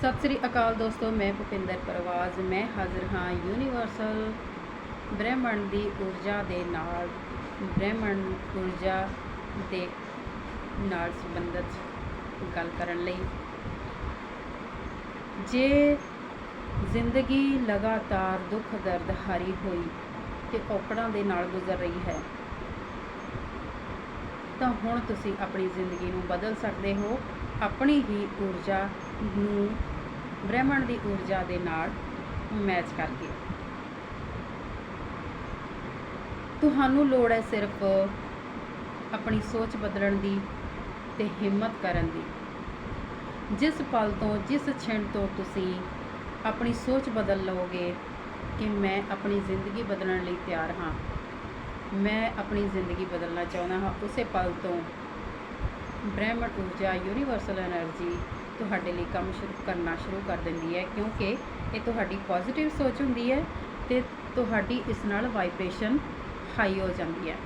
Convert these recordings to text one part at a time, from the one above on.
ਸਤਿ ਸ੍ਰੀ ਅਕਾਲ ਦੋਸਤੋ, ਮੈਂ ਭੁਪਿੰਦਰ ਪਰਵਾਜ਼। ਮੈਂ ਹਾਜ਼ਰ ਹਾਂ ਯੂਨੀਵਰਸਲ ਬ੍ਰਹਿਮੰਡ ਦੀ ਊਰਜਾ ਦੇ ਨਾਲ। ਬ੍ਰਹਿਮੰਡ ਊਰਜਾ ਦੇ ਨਾਲ ਸੰਬੰਧਿਤ ਗੱਲ ਕਰਨ ਲਈ। ਜੇ ਜ਼ਿੰਦਗੀ ਲਗਾਤਾਰ ਦੁੱਖ, ਦਰਦ, ਹਾਰੀ ਹੋਈ ਤੇ ਔਕੜਾਂ ਦੇ ਨਾਲ ਗੁਜ਼ਰ ਰਹੀ ਹੈ, ਤਾਂ ਹੁਣ ਤੁਸੀਂ ਆਪਣੀ ਜ਼ਿੰਦਗੀ ਨੂੰ ਬਦਲ ਸਕਦੇ ਹੋ। ਆਪਣੀ ਹੀ ਊਰਜਾ ਨੂੰ ਬ੍ਰਹਿਮੰਡ ਦੀ ਊਰਜਾ ਦੇ ਨਾਲ ਮੈਚ ਕਰਕੇ। ਤੁਹਾਨੂੰ ਲੋੜ ਹੈ ਸਿਰਫ ਆਪਣੀ ਸੋਚ ਬਦਲਣ ਦੀ ਤੇ ਹਿੰਮਤ ਕਰਨ ਦੀ। ਜਿਸ ਪਲ ਤੋਂ, ਜਿਸ ਛਿਣ ਤੋਂ ਤੁਸੀਂ ਆਪਣੀ ਸੋਚ ਬਦਲ ਲਓਗੇ ਕਿ ਮੈਂ ਆਪਣੀ ਜ਼ਿੰਦਗੀ ਬਦਲਣ ਲਈ ਤਿਆਰ ਹਾਂ, ਮੈਂ ਆਪਣੀ ਜ਼ਿੰਦਗੀ ਬਦਲਣਾ ਚਾਹੁੰਦਾ ਹਾਂ, ਉਸੇ ਪਲ ਤੋਂ ਬ੍ਰਹਿਮੰਡ ਊਰਜਾ ਯੂਨੀਵਰਸਲ એનર્ਜੀ ਤੁਹਾਡੇ ਲਈ ਕੰਮ ਸ਼ੁਰੂ ਕਰਨਾ ਸ਼ੁਰੂ ਕਰ ਦਿੰਦੀ ਹੈ, ਕਿਉਂਕਿ ਇਹ ਤੁਹਾਡੀ ਪੋਜ਼ੀਟਿਵ ਸੋਚ ਹੁੰਦੀ ਹੈ ਤੇ ਤੁਹਾਡੀ ਇਸ ਨਾਲ ਵਾਈਬ੍ਰੇਸ਼ਨ ਹਾਈ ਹੋ ਜਾਂਦੀ ਹੈ।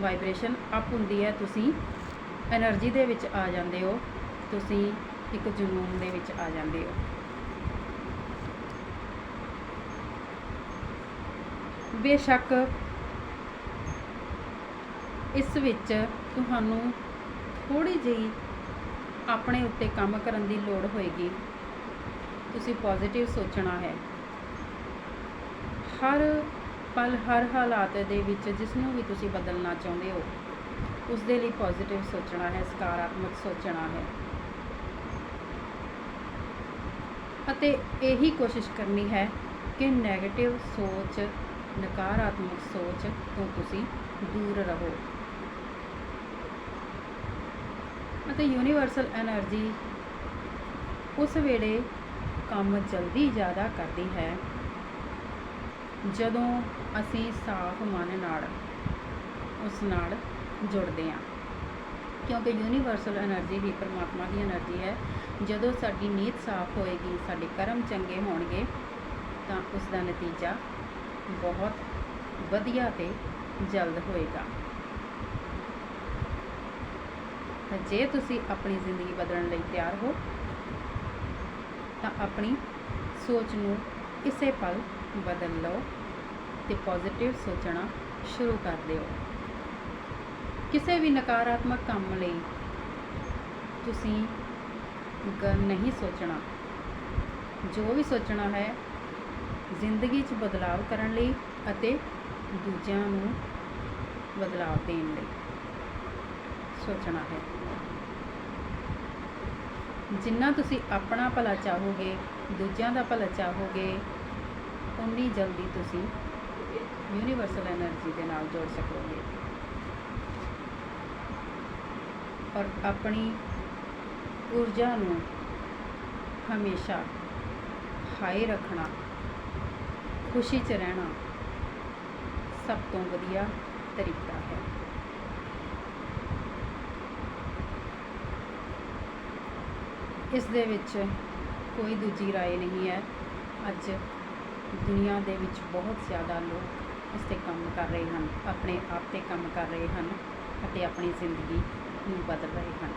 ਵਾਈਬ੍ਰੇਸ਼ਨ ਅਪ ਹੁੰਦੀ ਹੈ, ਤੁਸੀਂ એનર્ਜੀ ਦੇ ਵਿੱਚ ਆ ਜਾਂਦੇ ਹੋ, ਤੁਸੀਂ ਇੱਕ ਜਨੂਨ ਦੇ ਵਿੱਚ ਆ ਜਾਂਦੇ ਹੋ। ਬੇਸ਼ੱਕ ਇਸ ਵਿੱਚ ਤੁਹਾਨੂੰ ਥੋੜੀ ਜਿਹੀ ਆਪਣੇ ਉੱਤੇ ਕੰਮ ਕਰਨ ਦੀ ਲੋੜ ਹੋਏਗੀ। ਤੁਸੀਂ ਪੋਜ਼ਿਟਿਵ ਸੋਚਣਾ ਹੈ। ਹਰ ਪਲ, ਹਰ ਹਾਲਾਤ ਦੇ ਵਿੱਚ ਜਿਸ ਨੂੰ ਵੀ ਤੁਸੀਂ ਬਦਲਣਾ ਚਾਹੁੰਦੇ ਹੋ ਉਸ ਦੇ ਲਈ ਪੋਜ਼ਿਟਿਵ ਸੋਚਣਾ ਹੈ, ਸਕਾਰਾਤਮਕ ਸੋਚਣਾ ਹੈ। ਅਤੇ ਇਹੀ ਕੋਸ਼ਿਸ਼ ਕਰਨੀ ਹੈ ਕਿ 네ਗੇਟਿਵ ਸੋਚ, ਨਕਾਰਾਤਮਕ ਸੋਚ ਤੋਂ ਤੁਸੀਂ ਦੂਰ ਰਹੋ। ਅਤੇ ਯੂਨੀਵਰਸਲ એનર્ਜੀ ਉਸ ਵੇਲੇ ਕੰਮ ਜਲਦੀ ਜ਼ਿਆਦਾ ਕਰਦੀ ਹੈ। ਜਦੋਂ ਅਸੀਂ ਸਾਫ਼ ਮਨ ਨਾਲ ਉਸ ਨਾਲ ਜੁੜਦੇ ਹਾਂ, ਕਿਉਂਕਿ ਯੂਨੀਵਰਸਲ એનર્ਜੀ ਹੀ ਪਰਮਾਤਮਾ ਦੀ એનર્ਜੀ ਹੈ। ਜਦੋਂ ਸਾਡੀ ਨੀਤ ਸਾਫ਼ ਹੋਏਗੀ, ਸਾਡੇ ਕਰਮ ਚੰਗੇ ਹੋਣਗੇ, ਤਾਂ ਉਸ ਦਾ ਨਤੀਜਾ ਬਹੁਤ ਵਧੀਆ ਤੇ ਜਲਦ ਹੋਏਗਾ। ਤਾਂ ਜੇ ਤੁਸੀਂ ਆਪਣੀ ਜ਼ਿੰਦਗੀ ਬਦਲਣ ਲਈ ਤਿਆਰ ਹੋ, ਤਾਂ ਆਪਣੀ ਸੋਚ ਨੂੰ ਇਸੇ ਪਲ ਬਦਲ ਲਓ ਤੇ ਪੋਜ਼ਿਟਿਵ ਸੋਚਣਾ ਸ਼ੁਰੂ ਕਰ ਦਿਓ। ਕਿਸੇ ਵੀ ਨਕਾਰਾਤਮਕ ਕੰਮ ਲਈ ਤੁਸੀਂ ਗ ਨਹੀਂ ਸੋਚਣਾ। ਜੋ ਵੀ ਸੋਚਣਾ ਹੈ, ਜ਼ਿੰਦਗੀ 'ਚ ਬਦਲਾਅ ਕਰਨ ਲਈ ਅਤੇ ਦੂਜਿਆਂ ਨੂੰ ਬਦਲਾਅ ਦੇਣ ਲਈ। ਸੋਚਣਾ ਹੈ। ਜਿੰਨਾ ਤੁਸੀਂ ਆਪਣਾ ਭਲਾ ਚਾਹੋਗੇ, ਦੂਜਿਆਂ ਦਾ ਭਲਾ ਚਾਹੋਗੇ ਉਨੀ ਜਲਦੀ ਤੁਸੀਂ ਯੂਨੀਵਰਸਲ એનર્ਜੀ ਦੇ ਨਾਲ ਜੋੜ ਸਕੋਗੇ। ਔਰ ਆਪਣੀ ਊਰਜਾ ਨੂੰ ਹਮੇਸ਼ਾ ਹਾਈ ਰੱਖਣਾ, ਖੁਸ਼ੀ 'ਚ ਰਹਿਣਾ ਸਭ ਤੋਂ ਵਧੀਆ ਤਰੀਕਾ ਹੈ। ਇਸ ਦੇ ਵਿੱਚ ਕੋਈ ਦੂਜੀ رائے ਨਹੀਂ ਹੈ ਅੱਜ ਦੁਨੀਆ ਦੇ ਵਿੱਚ ਬਹੁਤ ਜ਼ਿਆਦਾ ਲੋਕ ਇਸ ਤੇ ਕੰਮ ਕਰ ਰਹੇ ਹਨ ਆਪਣੇ ਆਪ ਤੇ ਕੰਮ ਕਰ ਰਹੇ ਹਨ ਅਤੇ ਆਪਣੀ ਜ਼ਿੰਦਗੀ ਨੂੰ ਬਦਲ ਰਹੇ ਹਨ